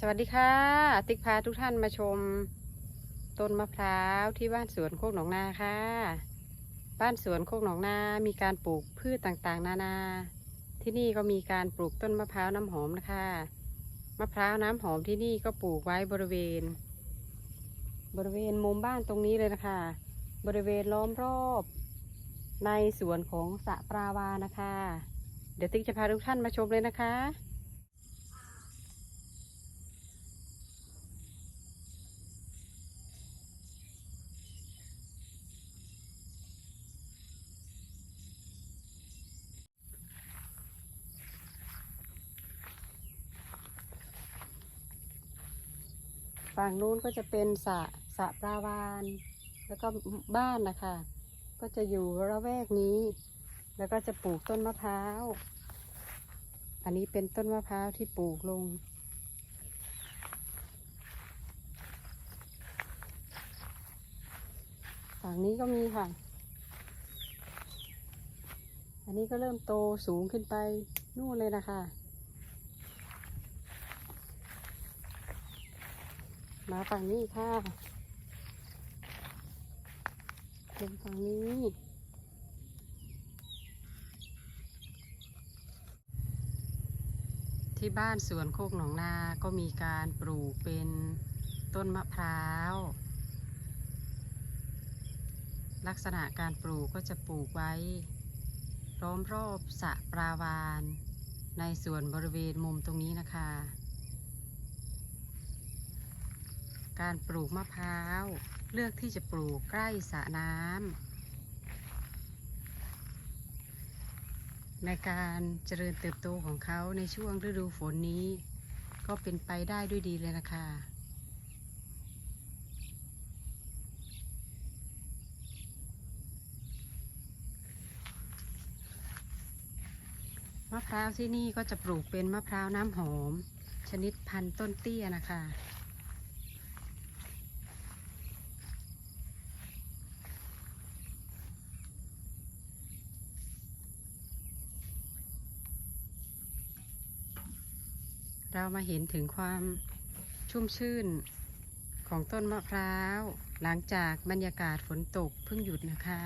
สวัสดีค่ะ ติ๊กพาทุกท่านมาชม ต้นมะพร้าวที่บ้านสวนโคกหนองนาค่ะ บ้านสวนโคกหนองนามีการปลูกพืชต่างๆ นานา ที่นี่ก็มีการปลูกต้นมะพร้าวน้ำหอมนะคะมะพร้าวน้ำหอมที่นี่ก็ปลูกไว้บริเวณ บริเวณมุมบ้านตรงนี้เลยนะคะ บริเวณล้อมรอบ ในสวนของสะปราวานะคะ เดี๋ยวติ๊กจะพาทุกท่านมาชมเลยนะคะ ฝั่งนู้นก็จะเป็นสระสระปลาวาน แล้วก็บ้านนะคะ ก็จะอยู่ระแวกนี้ แล้วก็จะปลูกต้นมะพร้าว อันนี้เป็นต้นมะพร้าวที่ปลูกลง ฝั่งนี้ก็มีค่ะ อันนี้ก็เริ่มโตสูงขึ้นไปนู่นเลยนะคะ มาฝั่งนี้ค่ะเป็นฝั่งนี้ ที่บ้านสวนโคกหนองนา ก็มีการปลูกเป็นต้นมะพร้าว ลักษณะการปลูกก็จะปลูกไว้ล้อมรอบสระปราวาน ในส่วนบริเวณมุมตรงนี้นะคะ การปลูกมะพร้าว เลือกที่จะปลูกใกล้สระน้ำในการเจริญเติบโตของเขาในช่วงฤดูฝนนี้ ก็เป็นไปได้ด้วยดีเลยนะคะมะพร้าวที่นี่ก็จะปลูกเป็นมะพร้าวน้ำหอม ชนิดพันธุ์ต้นเตี้ยนะคะ เรามาเห็นถึงความชุ่มชื่นของต้นมะพร้าว หลังจากบรรยากาศฝนตกเพิ่งหยุดนะคะ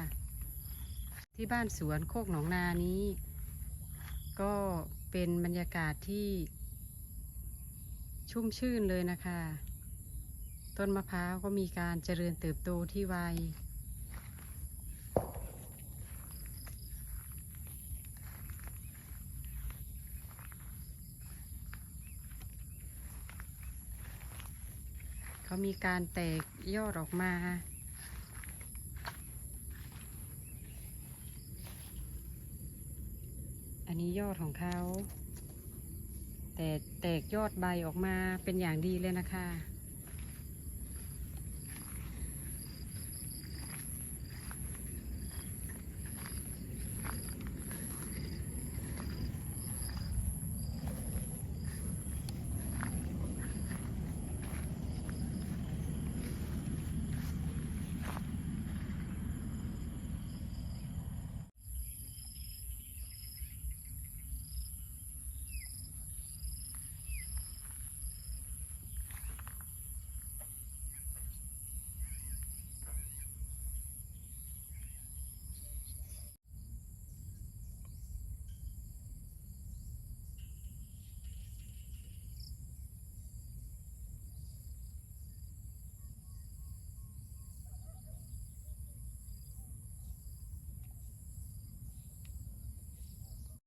ที่บ้านสวนโคกหนองนานี้ ก็เป็นบรรยากาศที่ ชุ่มชื่นเลยนะคะ ต้นมะพร้าวก็มีการเจริญเติบโตที่ไว เขามีการแตกยอดออกมา อันนี้ยอดของเขา แต่แตกยอดใบออกมาเป็นอย่างดีเลยนะคะ